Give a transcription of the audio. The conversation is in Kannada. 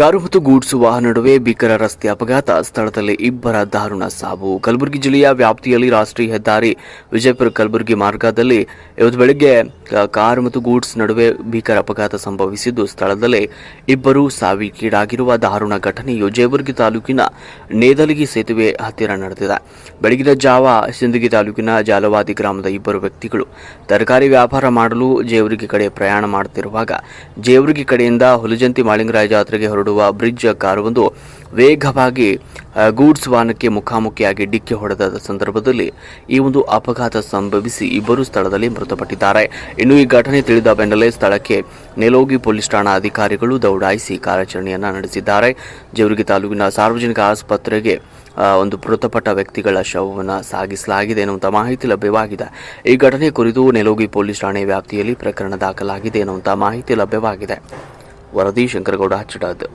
ಕಾರು ಮತ್ತು ಗೂಡ್ಸ್ ನಡುವೆ ಭೀಕರ ರಸ್ತೆ ಅಪಘಾತ. ಸ್ಥಳದಲ್ಲಿ ಇಬ್ಬರ ದಾರುಣ ಸಾವು. ಕಲಬುರಗಿ ಜಿಲ್ಲೆಯ ವ್ಯಾಪ್ತಿಯಲ್ಲಿ ರಾಷ್ಟ್ರೀಯ ಹೆದ್ದಾರಿ ವಿಜಯಪುರ ಕಲಬುರಗಿ ಮಾರ್ಗದಲ್ಲಿ ಇವತ್ತು ಬೆಳಗ್ಗೆ ಕಾರು ಮತ್ತು ಗೂಡ್ಸ್ ನಡುವೆ ಭೀಕರ ಅಪಘಾತ ಸಂಭವಿಸಿದ್ದು, ಸ್ಥಳದಲ್ಲೇ ಇಬ್ಬರು ಸಾವಿಗೀಡಾಗಿರುವ ದಾರುಣ ಘಟನೆಯು ಜೇವರ್ಗಿ ತಾಲೂಕಿನ ನೇದಲಗಿ ಸೇತುವೆ ಹತ್ತಿರ ನಡೆದಿದೆ. ಬೆಳಗಿನ ಜಾವ ಸಿಂದಗಿ ತಾಲೂಕಿನ ಜಾಲವಾದಿ ಗ್ರಾಮದ ಇಬ್ಬರು ವ್ಯಕ್ತಿಗಳು ತರಕಾರಿ ವ್ಯಾಪಾರ ಮಾಡಲು ಜೇವರ್ಗಿ ಕಡೆ ಪ್ರಯಾಣ ಮಾಡುತ್ತಿರುವಾಗ ಜೇವರ್ಗಿ ಕಡೆಯಿಂದ ಹುಲಜಂತಿ ಮಾಳಿಂಗರಾಯ ಜಾತ್ರೆಗೆ ಹೊರಡುವ ಬ್ರಿಡ್ಜ್ ಕಾರೊಂದು ವೇಗವಾಗಿ ಗೂಡ್ಸ್ ವಾಹನಕ್ಕೆ ಮುಖಾಮುಖಿಯಾಗಿ ಡಿಕ್ಕಿ ಹೊಡೆದ ಸಂದರ್ಭದಲ್ಲಿ ಈ ಒಂದು ಅಪಘಾತ ಸಂಭವಿಸಿ ಇಬ್ಬರು ಸ್ಥಳದಲ್ಲಿ ಮೃತಪಟ್ಟಿದ್ದಾರೆ. ಇನ್ನು ಈ ಘಟನೆ ತಿಳಿದ ಬೆನ್ನಲ್ಲೇ ಸ್ಥಳಕ್ಕೆ ನೆಲೋಗಿ ಪೊಲೀಸ್ ಠಾಣಾ ಅಧಿಕಾರಿಗಳು ದೌಡಾಯಿಸಿ ಕಾರ್ಯಾಚರಣೆಯನ್ನು ನಡೆಸಿದ್ದಾರೆ. ಜೇವರ್ಗಿ ತಾಲೂಕಿನ ಸಾರ್ವಜನಿಕ ಆಸ್ಪತ್ರೆಗೆ ಒಂದು ಮೃತಪಟ್ಟ ವ್ಯಕ್ತಿಗಳ ಶವವನ್ನು ಸಾಗಿಸಲಾಗಿದೆ ಎನ್ನುವಂಥ ಮಾಹಿತಿ ಲಭ್ಯವಾಗಿದೆ. ಈ ಘಟನೆ ಕುರಿತು ನೆಲೋಗಿ ಪೊಲೀಸ್ ಠಾಣೆ ವ್ಯಾಪ್ತಿಯಲ್ಲಿ ಪ್ರಕರಣ ದಾಖಲಾಗಿದೆ ಎನ್ನುವಂಥ ಮಾಹಿತಿ ಲಭ್ಯವಾಗಿದೆ. ವರದಿ ಶಂಕರಗೌಡ ಹಚ್ಚಡದ್